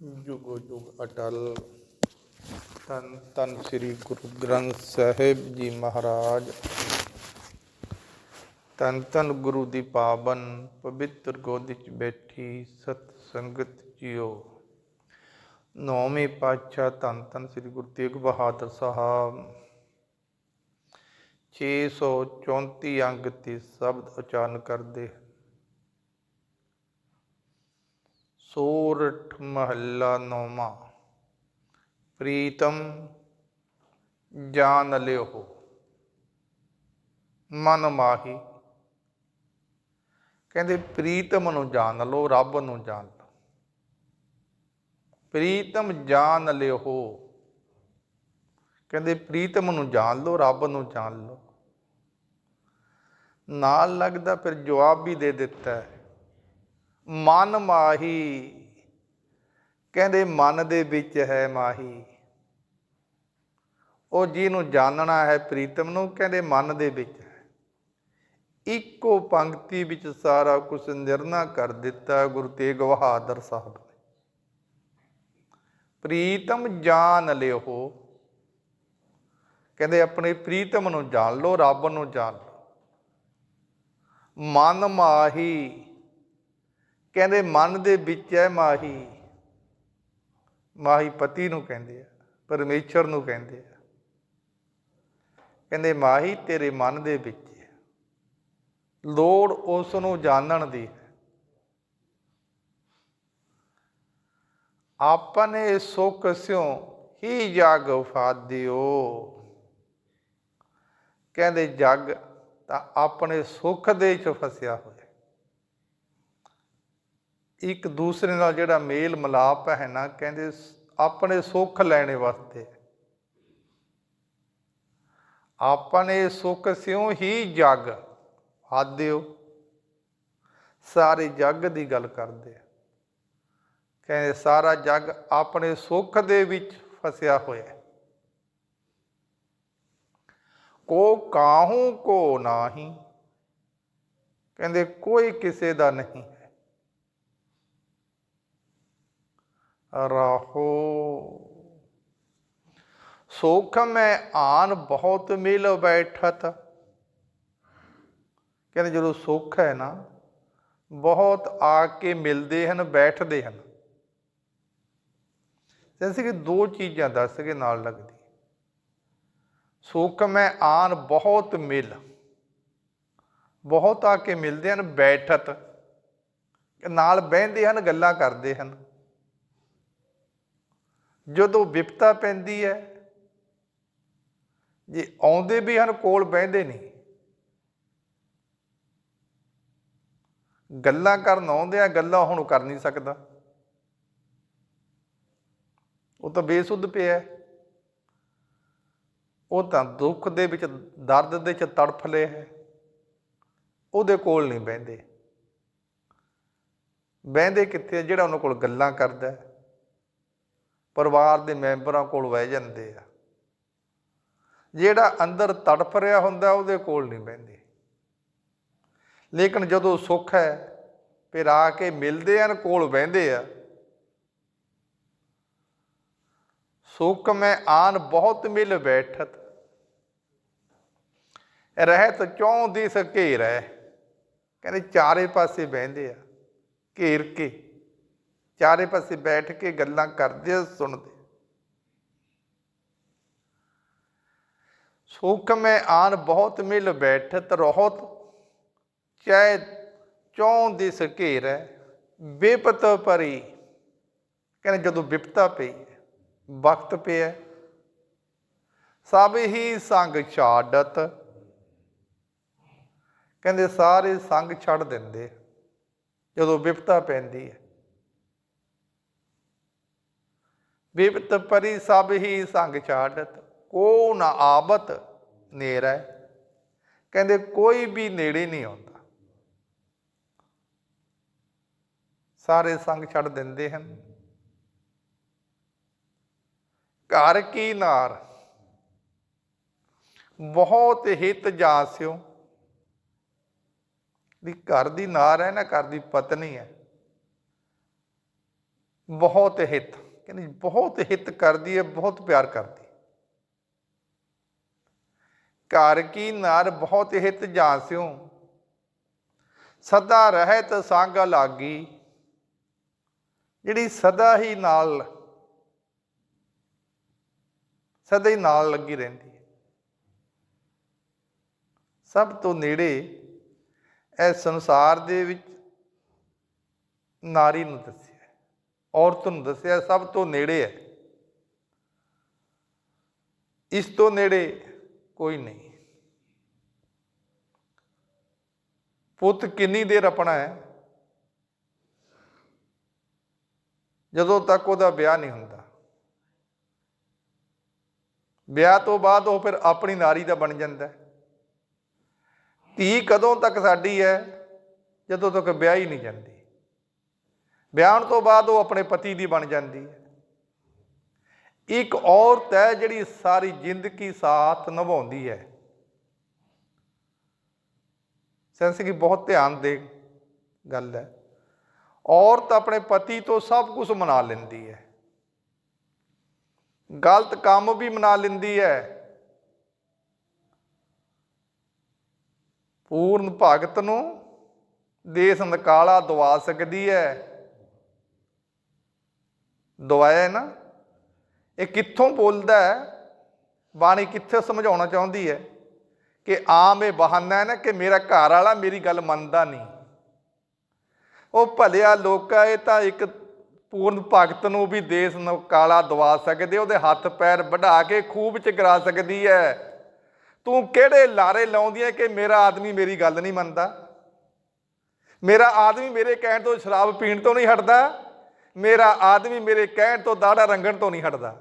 ਜੁਗੋ ਜੁਗ ਅਟਲ ਤਨ ਤਨ ਸ੍ਰੀ ਗੁਰੂ ਗ੍ਰੰਥ ਸਾਹਿਬ ਜੀ ਮਹਾਰਾਜ ਤਨ ਤਨ ਗੁਰੂ ਦੀ ਪਾਵਨ ਪਵਿੱਤਰ ਗੋਦੀ ਚ ਬੈਠੀ ਸਤ ਸੰਗਤ ਜੀਓ ਨੌਵੇਂ ਪਾਤਸ਼ਾਹ ਧੰਨ ਧੰਨ ਸ੍ਰੀ ਗੁਰੂ ਤੇਗ ਬਹਾਦਰ ਸਾਹਿਬ 634 ਅੰਗ ਤੇ ਸ਼ਬਦ ਉਚਾਰਨ ਕਰਦੇ ਸੋਰਠ ਮਹੱਲਾ ਨੌਵਾਂ। ਪ੍ਰੀਤਮ ਜਾਣ ਲਿਓ। ਮਨ ਮਾਹੀ। ਕਹਿੰਦੇ ਪ੍ਰੀਤਮ ਨੂੰ ਜਾਣ ਲਓ, ਰੱਬ ਨੂੰ ਜਾਣ ਲਓ। ਪ੍ਰੀਤਮ ਜਾਣ ਲਿਓ। ਕਹਿੰਦੇ ਪ੍ਰੀਤਮ ਨੂੰ ਜਾਣ ਲਓ, ਰੱਬ ਨੂੰ ਜਾਣ ਲਓ। ਨਾਲ ਲੱਗਦਾ ਫਿਰ ਜਵਾਬ ਵੀ ਦੇ ਦਿੱਤਾ ਹੈ। ਮਨ ਮਾਹੀ, ਕਹਿੰਦੇ ਮਨ ਦੇ ਵਿੱਚ ਹੈ ਮਾਹੀ। ਉਹ ਜਿਹਨੂੰ ਜਾਣਨਾ ਹੈ ਪ੍ਰੀਤਮ ਨੂੰ, ਕਹਿੰਦੇ ਮਨ ਦੇ ਵਿੱਚ ਹੈ। ਇੱਕੋ ਪੰਕਤੀ ਵਿੱਚ ਸਾਰਾ ਕੁਝ ਨਿਰਣਾ ਕਰ ਦਿੱਤਾ ਗੁਰੂ ਤੇਗ ਬਹਾਦਰ ਸਾਹਿਬ ਨੇ। ਪ੍ਰੀਤਮ ਜਾਣ ਲਿਓ। ਕਹਿੰਦੇ ਆਪਣੇ ਪ੍ਰੀਤਮ ਨੂੰ ਜਾਣ ਲਓ, ਰੱਬ ਨੂੰ ਜਾਣ ਲਓ। ਮਨ ਮਾਹੀ ਕਹਿੰਦੇ, ਮਨ ਦੇ ਵਿੱਚ ਹੈ ਮਾਹੀ। ਮਾਹੀ ਪਤੀ ਨੂੰ ਕਹਿੰਦੇ ਆ ਪਰਮੇਸ਼ਰ ਨੂੰ ਕਹਿੰਦੇ ਆ। ਕਹਿੰਦੇ, ਮਾਹੀ, ਤੇਰੇ ਮਨ ਦੇ ਵਿੱਚ ਹੈ ਲੋੜ ਉਸ ਨੂੰ ਜਾਣਨ ਦੀ ਹੈ। ਆਪਣੇ ਸੁਖ ਸਿਓ ਹੀ ਜਗ ਫਾਦਿਓ। ਕਹਿੰਦੇ, ਜਗ ਤਾਂ ਆਪਣੇ ਸੁੱਖ ਦੇ ਚ ਫਸਿਆ ਹੋਇਆ ਇੱਕ ਦੂਸਰੇ ਨਾਲ ਜਿਹੜਾ ਮੇਲ ਮਲਾਪ ਹੈ ਨਾ, ਕਹਿੰਦੇ ਆਪਣੇ ਸੁੱਖ ਲੈਣੇ ਵਾਸਤੇ। ਆਪਣੇ ਸੁੱਖ ਸਿਉ ਹੀ ਜਗ ਆਦਿਓ ਸਾਰੇ ਜੱਗ ਦੀ ਗੱਲ ਕਰਦੇ ਆ। ਕਹਿੰਦੇ ਸਾਰਾ ਜੱਗ ਆਪਣੇ ਸੁੱਖ ਦੇ ਵਿੱਚ ਫਸਿਆ ਹੋਇਆ ਕੋ ਕਾਹੂ ਕੋ ਨਾਹੀ, ਕਹਿੰਦੇ ਕੋਈ ਕਿਸੇ ਦਾ ਨਹੀਂ ਹੈ ਰਹੋ। ਸੁਖ ਮੈਂ ਆਨ ਬਹੁਤ ਮਿਲ ਬੈਠਤ। ਕਹਿੰਦੇ ਜਦੋਂ ਸੁੱਖ ਹੈ ਨਾ, ਬਹੁਤ ਆ ਕੇ ਮਿਲਦੇ ਹਨ, ਬੈਠਦੇ ਹਨ। ਜੈਸੇ ਕਿ ਦੋ ਚੀਜ਼ਾਂ ਦੱਸ ਕੇ ਨਾਲ ਲੱਗਦੀ। ਸੁੱਖ ਮੈਂ ਆਨ ਬਹੁਤ ਮਿਲ। ਬਹੁਤ ਆ ਕੇ ਮਿਲਦੇ ਹਨ, ਬੈਠਤ। ਨਾਲ ਬਹਿੰਦੇ ਹਨ, ਗੱਲਾਂ ਕਰਦੇ ਹਨ। ਜਦੋਂ ਵਿਪਤਾ ਪੈਂਦੀ ਹੈ, ਜੇ ਆਉਂਦੇ ਵੀ ਹਨ, ਕੋਲ ਬਹਿੰਦੇ ਨਹੀਂ। ਗੱਲਾਂ ਕਰਨ ਆਉਂਦੇ ਆ, ਗੱਲਾਂ ਹੁਣ ਕਰ ਨਹੀਂ ਸਕਦਾ। ਉਹ ਤਾਂ ਬੇਸੁੱਧ ਪਿਆ ਉਹ ਤਾਂ ਦੁੱਖ ਦੇ ਵਿੱਚ, ਦਰਦ ਦੇ ਵਿੱਚ ਤੜਫ ਲਿਆ ਹੈ। ਉਹਦੇ ਕੋਲ ਨਹੀਂ ਬਹਿੰਦੇ। ਬਹਿੰਦੇ ਕਿੱਥੇ ਜਿਹੜਾ ਉਹਨਾਂ ਕੋਲ ਗੱਲਾਂ ਕਰਦਾ ਹੈ। ਪਰਿਵਾਰ ਦੇ ਮੈਂਬਰਾਂ ਕੋਲ ਬਹਿ ਜਾਂਦੇ ਆ। ਜਿਹੜਾ ਅੰਦਰ ਤੜਫ ਰਿਹਾ ਹੁੰਦਾ, ਉਹਦੇ ਕੋਲ ਨਹੀਂ ਬਹਿੰਦੇ। ਲੇਕਿਨ ਜਦੋਂ ਸੁੱਖ ਹੈ, ਫਿਰ ਆ ਕੇ ਮਿਲਦੇ ਹਨ, ਕੋਲ ਬਹਿੰਦੇ ਆ। ਸੁਖ ਮੈਂ ਆਨ ਬਹੁਤ ਮਿਲ ਬੈਠਤ। ਰਹਿਤ ਚੌਂ ਦਿਸ ਘੇਰ? ਹੈ ਕਹਿੰਦੇ ਚਾਰੇ ਪਾਸੇ ਬਹਿੰਦੇ ਆ, ਘੇਰ ਕੇ। ਚਾਰੇ ਪਾਸੇ ਬੈਠ ਕੇ ਗੱਲਾਂ ਕਰਦੇ ਸੁਣਦੇ ਸੁਖ ਮੈਂ ਆਨ ਬਹੁਤ ਮਿਲ ਬੈਠਤ ਰਹਤ, ਚੈ ਚੌਂ ਦੇ ਘੇਰ ਹੈ ਬੇਪਤ ਪਰੀ। ਕਹਿੰਦੇ ਜਦੋਂ ਵਿਪਤਾ ਪਈ ਵਕਤ ਪਿਆ ਸਭ ਹੀ ਸੰਗ ਛਾੜਤ। ਕਹਿੰਦੇ ਸਾਰੇ ਸੰਗ ਛੱਡ ਦਿੰਦੇ ਜਦੋਂ ਵਿਪਤਾ ਪੈਂਦੀ ਹੈ। ਵਿਪਤ ਪਰੀ ਸਭ ਹੀ ਸੰਗ ਛਾੜਤ, ਕੋ ਨਾ ਆਬਤ ਨੇਰਾ। ਕਹਿੰਦੇ ਕੋਈ ਵੀ ਨੇੜੇ ਨਹੀਂ ਆਉਂਦਾ। ਸਾਰੇ ਸੰਗ ਛੱਡ ਦਿੰਦੇ ਹਨ। ਘਰ ਕੀ ਨਾਰ? ਬਹੁਤ ਹਿਤ ਜਾਸਿਓ। ਦੀ ਘਰ ਦੀ ਨਾਰ ਹੈ ਨਾ, ਘਰ ਦੀ ਪਤਨੀ ਹੈ। ਬਹੁਤ ਹਿੱਤ। ਕਹਿੰਦੀ ਬਹੁਤ ਹਿੱਤ ਕਰਦੀ ਹੈ, ਬਹੁਤ ਪਿਆਰ ਕਰਦੀ ਘਰ ਕੀ ਨਾਰ ਬਹੁਤ ਹਿੱਤ ਜਾਸਿਓ ਸਦਾ ਰਹਿਤ ਸੰਗ ਲਾਗੀ। ਜਿਹੜੀ ਸਦਾ ਹੀ ਨਾਲ, ਸਦਾ ਹੀ ਨਾਲ ਲੱਗੀ ਰਹਿੰਦੀ ਹੈ। ਸਭ ਤੋਂ ਨੇੜੇ ਇਹ ਸੰਸਾਰ ਦੇ ਵਿੱਚ ਨਾਰੀ ਨੂੰ ਦੱਸੀ। ਔਰਤ ਨੂੰ ਦੱਸਿਆ ਸਭ ਤੋਂ ਨੇੜੇ ਹੈ। ਇਸ ਤੋਂ ਨੇੜੇ ਕੋਈ ਨਹੀਂ। ਪੁੱਤ ਕਿੰਨੀ ਦੇਰ ਆਪਣਾ ਹੈ? ਜਦੋਂ ਤੱਕ ਉਹਦਾ ਵਿਆਹ ਨਹੀਂ ਹੁੰਦਾ। ਵਿਆਹ ਤੋਂ ਬਾਅਦ ਉਹ ਫਿਰ ਆਪਣੀ ਨਾਰੀ ਦਾ ਬਣ ਜਾਂਦਾ ਹੈ। ਧੀ ਕਦੋਂ ਤੱਕ ਸਾਡੀ ਹੈ? ਜਦੋਂ ਤੱਕ ਵਿਆਹ ਹੀ ਨਹੀਂ ਜਾਂਦੀ। ਵਿਆਹਣ ਤੋਂ ਬਾਅਦ ਉਹ ਆਪਣੇ ਪਤੀ ਦੀ ਬਣ ਜਾਂਦੀ ਹੈ। ਇੱਕ ਔਰਤ ਹੈ ਜਿਹੜੀ ਸਾਰੀ ਜ਼ਿੰਦਗੀ ਸਾਥ ਨਿਭਾਉਂਦੀ ਹੈ। ਸੈਂਸ ਕੀ ਬਹੁਤ ਧਿਆਨ ਦੇ ਗੱਲ ਹੈ। ਔਰਤ ਆਪਣੇ ਪਤੀ ਤੋਂ ਸਭ ਕੁਝ ਮਨਾ ਲੈਂਦੀ ਹੈ। ਗਲਤ ਕੰਮ ਵੀ ਮਨਾ ਲੈਂਦੀ ਹੈ। ਪੂਰਨ ਭਗਤ ਨੂੰ ਦੇਸ ਨਕਾਲਾ ਦਵਾ ਸਕਦੀ ਹੈ। ਦਵਾਇਆ ਹੈ ਨਾ, ਇਹ ਕਿੱਥੋਂ ਬੋਲਦਾ ਹੈ? ਬਾਣੀ ਕਿੱਥੇ ਸਮਝਾਉਣਾ ਚਾਹੁੰਦੀ ਹੈ? ਕਿ ਆਮ ਇਹ ਬਹਾਨਾ ਹੈ ਨਾ ਕਿ ਮੇਰਾ ਘਰ ਵਾਲਾ ਮੇਰੀ ਗੱਲ ਮੰਨਦਾ ਨਹੀਂ। ਉਹ ਭਲਿਆ ਲੋਕਾ, ਇਹ ਤਾਂ ਇੱਕ ਪੂਰਨ ਭਗਤ ਨੂੰ ਵੀ ਦੇਸ ਨੂੰ ਕਾਲਾ ਦਵਾ ਸਕਦੇ ਉਹਦੇ ਹੱਥ ਪੈਰ ਵਢਾ ਕੇ ਖੂਬ ਚ ਕਰਾ ਸਕਦੀ ਹੈ। ਤੂੰ ਕਿਹੜੇ ਲਾਰੇ ਲਾਉਂਦੀ ਹੈ ਕਿ ਮੇਰਾ ਆਦਮੀ ਮੇਰੀ ਗੱਲ ਨਹੀਂ ਮੰਨਦਾ? ਮੇਰਾ ਆਦਮੀ ਮੇਰੇ ਕਹਿਣ ਤੋਂ ਸ਼ਰਾਬ ਪੀਣ ਤੋਂ ਨਹੀਂ ਹਟਦਾ? ਮੇਰਾ ਆਦਮੀ ਮੇਰੇ ਕਹਿਣ ਤੋਂ ਦਾੜਾ ਰੰਗਣ ਤੋਂ ਨਹੀਂ ਹਟਦਾ।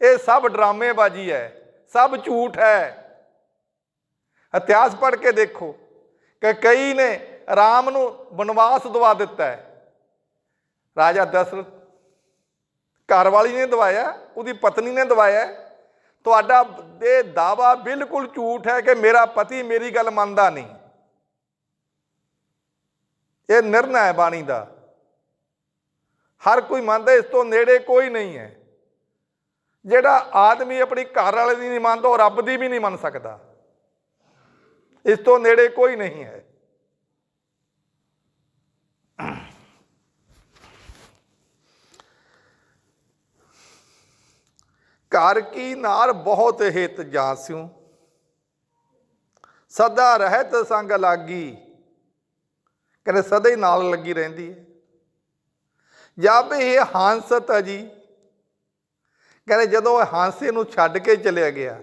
ਇਹ ਸਭ ਡਰਾਮੇਬਾਜ਼ੀ ਹੈ, ਸਭ ਝੂਠ ਹੈ। ਇਤਿਹਾਸ ਪੜ੍ਹ ਕੇ ਦੇਖੋ ਕਿ ਕਈ ਨੇ ਰਾਮ ਨੂੰ ਬਨਵਾਸ ਦਵਾ ਦਿੱਤਾ ਹੈ। ਰਾਜਾ ਦਸ਼ਰਥ ਘਰ ਵਾਲੀ ਨੇ ਦਵਾਇਆ, ਉਹਦੀ ਪਤਨੀ ਨੇ ਦਵਾਇਆ। ਤੁਹਾਡਾ ਇਹ ਦਾਵਾ ਬਿਲਕੁਲ ਝੂਠ ਹੈ ਕਿ ਮੇਰਾ ਪਤੀ ਮੇਰੀ ਗੱਲ ਮੰਨਦਾ ਨਹੀਂ। ਇਹ ਨਿਰਣਾ ਹੈ ਬਾਣੀ ਦਾ। ਹਰ ਕੋਈ ਮੰਨਦਾ ਇਸ ਤੋਂ ਨੇੜੇ ਕੋਈ ਨਹੀਂ ਹੈ। ਜਿਹੜਾ ਆਦਮੀ ਆਪਣੀ ਘਰ ਵਾਲੇ ਦੀ ਨਹੀਂ ਮੰਨਦਾ, ਉਹ ਰੱਬ ਦੀ ਵੀ ਨਹੀਂ ਮੰਨ ਸਕਦਾ। ਇਸ ਤੋਂ ਨੇੜੇ ਕੋਈ ਨਹੀਂ ਹੈ। ਘਰ ਕੀ ਨਾਰ ਬਹੁਤ ਹਿਤ ਜਾਸਿਉ ਸਦਾ ਰਹਿਤ ਸੰਗ ਲਾਗੀ। ਕਹਿੰਦੇ ਸਦਾ ਹੀ ਨਾਲ ਲੱਗੀ ਰਹਿੰਦੀ ਹੈ। ਜਦ ਇਹ ਹੰਸਤ ਜੀ। ਕਹਿੰਦੇ ਜਦੋਂ ਇਹ ਹਾਂਸੇ ਨੂੰ ਛੱਡ ਕੇ ਚਲਿਆ ਗਿਆ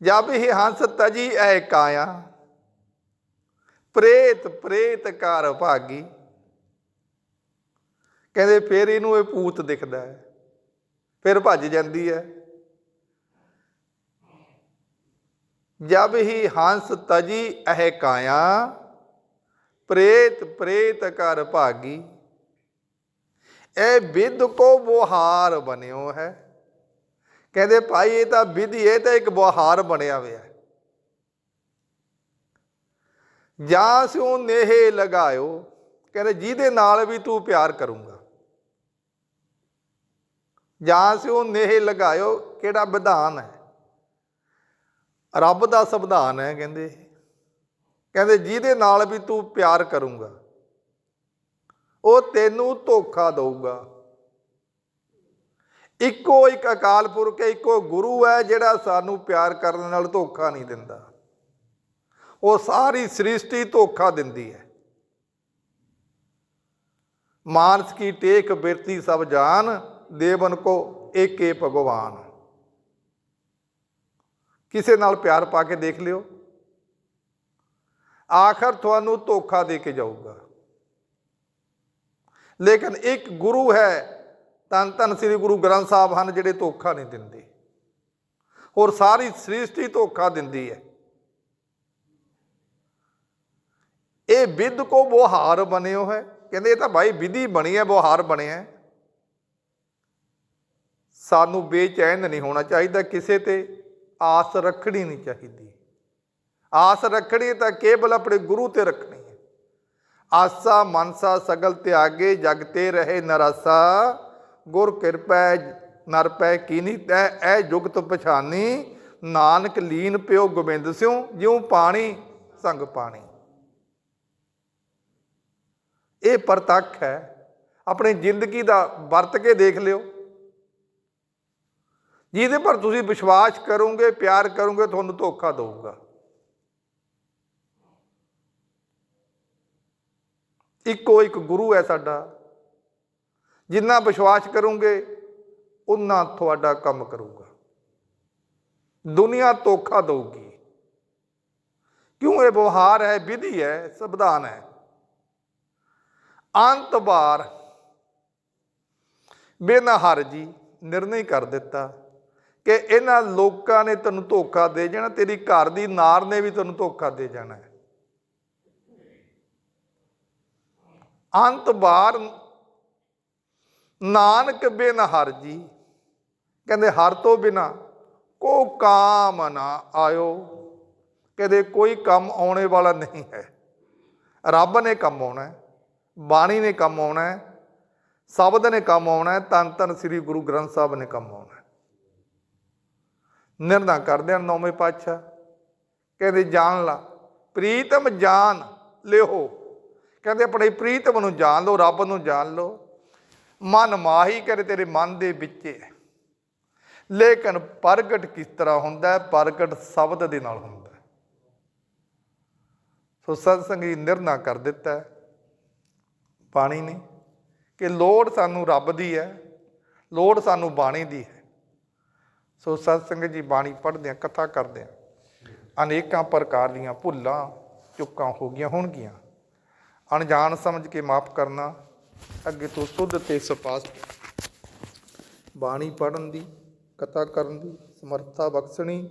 ਜਦ ਇਹ ਹੰਸ ਤਜੀ ਐ ਕਾਇਆ ਪ੍ਰੇਤ ਪ੍ਰੇਤ ਕਰ ਭਾਗੀ। ਕਹਿੰਦੇ ਫਿਰ ਇਹਨੂੰ ਇਹ ਭੂਤ ਦਿਖਦਾ ਹੈ, ਫਿਰ ਭੱਜ ਜਾਂਦੀ ਹੈ। ਜਬ ਹੀ ਹੰਸ ਤਜੀ ਅਹ ਕਾਇਆ ਪ੍ਰੇਤ ਪ੍ਰੇਤ ਕਰ ਭਾਗੀ। ਇਹ ਵਿਦ ਕੋ ਬੁਹਾਰ ਬਣਿਓ ਹੈ। ਕਹਿੰਦੇ ਭਾਈ, ਇਹ ਤਾਂ ਵਿਧ ਇਹ ਤਾਂ ਇੱਕ ਬੁਹਾਰ ਬਣਿਆ ਹੋਇਆ ਜਾਂ ਸਿਉ ਨੇਹੇ ਲਗਾਇਓ। ਕਹਿੰਦੇ ਜਿਹਦੇ ਨਾਲ ਵੀ ਤੂੰ ਪਿਆਰ ਕਰੂੰਗਾ। ਜਾਂ ਸਿਉ ਨੇਹੇ ਲਗਾਇਓ, ਕਿਹੜਾ ਵਿਧਾਨ ਹੈ? ਰੱਬ ਦਾ ਸੰਵਿਧਾਨ ਹੈ, ਕਹਿੰਦੇ। ਕਹਿੰਦੇ ਜਿਹਦੇ ਨਾਲ ਵੀ ਤੂੰ ਪਿਆਰ ਕਰੂੰਗਾ, ਉਹ ਤੈਨੂੰ ਧੋਖਾ ਦਊਗਾ। ਇੱਕੋ ਇੱਕ ਅਕਾਲ ਪੁਰਖ ਹੈ, ਇੱਕੋ ਗੁਰੂ ਹੈ ਜਿਹੜਾ ਸਾਨੂੰ ਪਿਆਰ ਕਰਨ ਨਾਲ ਧੋਖਾ ਨਹੀਂ ਦਿੰਦਾ। ਉਹ ਸਾਰੀ ਸ੍ਰਿਸ਼ਟੀ ਧੋਖਾ ਦਿੰਦੀ ਹੈ। ਮਾਨਸ ਕੀ ਟੇਕ ਬਿਰਤੀ ਸਭ ਜਾਨ, ਦੇਵਨ ਕੋ ਏਕੇ ਭਗਵਾਨ। ਕਿਸੇ ਨਾਲ ਪਿਆਰ ਪਾ ਕੇ ਦੇਖ ਲਿਓ। ਆਖਰ ਤੁਹਾਨੂੰ ਧੋਖਾ ਦੇ ਕੇ ਜਾਊਗਾ। ਲੇਕਿਨ ਇੱਕ ਗੁਰੂ ਹੈ ਤਨ ਤਨ ਸ੍ਰੀ ਗੁਰੂ ਗ੍ਰੰਥ ਸਾਹਿਬ ਹਨ, ਜਿਹੜੇ ਧੋਖਾ ਨਹੀਂ ਦਿੰਦੇ। ਹੋਰ ਸਾਰੀ ਸ੍ਰਿਸ਼ਟੀ ਧੋਖਾ ਦਿੰਦੀ ਹੈ। ਇਹ ਵਿਦ ਕੋ ਬੁਹਾਰ ਬਣਿਓ ਹੈ। ਕਹਿੰਦੇ ਇਹ ਤਾਂ ਭਾਈ ਵਿਧੀ ਬਣੀ ਹੈ, ਬੁਹਾਰ ਬਣਿਆ ਸਾਨੂੰ ਬੇਚੈਨ ਨਹੀਂ ਹੋਣਾ ਚਾਹੀਦਾ, ਕਿਸੇ ਤੇ ਆਸ ਰੱਖਣੀ ਨਹੀਂ ਚਾਹੀਦੀ। ਆਸ ਰੱਖਣੀ ਤਾਂ ਕੇਵਲ ਆਪਣੇ ਗੁਰੂ ਤੇ ਰੱਖਣੀ ਹੈ। ਆਸਾ ਮਨਸਾ ਸਗਲ ਤਿਆਗੇ, ਜਗ ਤੇ ਰਹੇ ਨਰਾਸਾ। ਗੁਰ ਕਿਰਪੈ, ਨਰ ਪੈ ਕੀਨੀ ਤੈ, ਐ ਜੁਗਤ ਪਛਾਨੀ। ਨਾਨਕ ਲੀਨ ਪਿਓ ਗੋਬਿੰਦ ਸਿਉ, ਜਿਉ ਪਾਣੀ, ਸੰਗ ਪਾਣੀ। ਇਹ ਪ੍ਰਤੱਖ ਹੈ। ਆਪਣੀ ਜ਼ਿੰਦਗੀ ਦਾ ਵਰਤ ਕੇ ਦੇਖ ਲਿਓ। ਜਿਹਦੇ ਪਰ ਤੁਸੀਂ ਵਿਸ਼ਵਾਸ ਕਰੋਗੇ, ਪਿਆਰ ਕਰੋਗੇ, ਤੁਹਾਨੂੰ ਧੋਖਾ ਦਊਗਾ। ਇੱਕੋ ਇੱਕ ਗੁਰੂ ਹੈ ਸਾਡਾ। ਜਿੰਨਾ ਵਿਸ਼ਵਾਸ ਕਰੋਗੇ ਉਨਾ ਤੁਹਾਡਾ ਕੰਮ ਕਰੂਗਾ। ਦੁਨੀਆ ਧੋਖਾ ਦਊਗੀ। ਕਿਉਂ ਇਹ ਵਿਵਹਾਰ ਹੈ, ਵਿਧੀ ਹੈ, ਸੰਵਿਧਾਨ ਹੈ। ਅੰਤ ਵਾਰ ਬਿਨ ਜੀ ਨਿਰਣੈ ਕਰ ਦਿੱਤਾ ਕਿ ਇਹਨਾਂ ਲੋਕਾਂ ਨੇ ਤੈਨੂੰ ਧੋਖਾ ਦੇ ਜਾਣਾ, ਤੇਰੀ ਘਰ ਦੀ ਨਾਰ ਨੇ ਵੀ ਤੈਨੂੰ ਧੋਖਾ ਦੇ ਜਾਣਾ ਹੈ। ਅੰਤ ਬਾਰ ਨਾਨਕ ਬਿਨ ਹਰ ਜੀ। ਕਹਿੰਦੇ ਹਰ ਤੋਂ ਬਿਨਾ ਕੋ ਕਾਮ ਨਾ ਆਇਓ। ਕਦੇ ਕੋਈ ਕੰਮ ਆਉਣੇ ਵਾਲਾ ਨਹੀਂ ਹੈ। ਰੱਬ ਨੇ ਕੰਮ ਆਉਣਾ ਹੈ, ਬਾਣੀ ਨੇ ਕੰਮ ਆਉਣਾ ਹੈ, ਸ਼ਬਦ ਨੇ ਕੰਮ ਆਉਣਾ ਹੈ ਤਨ ਤਨ ਸ੍ਰੀ ਗੁਰੂ ਗ੍ਰੰਥ ਸਾਹਿਬ ਨੇ ਕੰਮ ਆਉਣਾ ਹੈ। ਨਿਰਣਾ ਕਰਦੇ ਹਨ ਨੌਵੇਂ ਪਾਤਸ਼ਾਹ। ਕਹਿੰਦੇ ਜਾਣ ਲਾ, ਪ੍ਰੀਤਮ ਜਾਨ ਲਿਓ ਕਹਿੰਦੇ ਆਪਣੇ ਪ੍ਰੀਤਮ ਨੂੰ ਜਾਣ ਲਓ, ਰੱਬ ਨੂੰ ਜਾਣ ਲਓ। ਮਨ ਮਾਹੀ ਕਰੇ ਤੇਰੇ ਮਨ ਦੇ ਵਿੱਚ। ਹੈ ਲੇਕਿਨ ਪ੍ਰਗਟ ਕਿਸ ਤਰ੍ਹਾਂ ਹੁੰਦਾ ਹੈ? ਪ੍ਰਗਟ ਸ਼ਬਦ ਦੇ ਨਾਲ ਹੁੰਦਾ ਹੈ। ਸੋ ਸਤਸੰਗ ਜੀ ਨਿਰਣਾ ਕਰ ਦਿੱਤਾ ਹੈ। ਬਾਣੀ ਨੇ ਕਿ ਲੋੜ ਸਾਨੂੰ ਰੱਬ ਦੀ ਹੈ, ਲੋੜ ਸਾਨੂੰ ਬਾਣੀ ਦੀ ਹੈ। ਸੋ ਸਤਸੰਗ ਜੀ ਬਾਣੀ ਪੜ੍ਹਦੇ ਆ ਕਥਾ ਕਰਦੇ ਆ ਅਨੇਕਾਂ ਪ੍ਰਕਾਰ ਦੀਆਂ ਭੁੱਲਾਂ, ਚੁੱਕਾਂ ਹੋ ਗਈਆਂ, ਹੋਣਗੀਆਂ। ਅਣਜਾਣ ਸਮਝ ਕੇ ਮਾਫ ਕਰਨਾ, ਅੱਗੇ ਤੋਂ ਸੁੱਧ ਤੇ ਸਪਾਸ। ਬਾਣੀ ਪੜਨ ਦੀ, ਕਥਾ ਕਰਨ ਦੀ, ਸਮਰੱਥਾ ਬਖਸ਼ਣੀ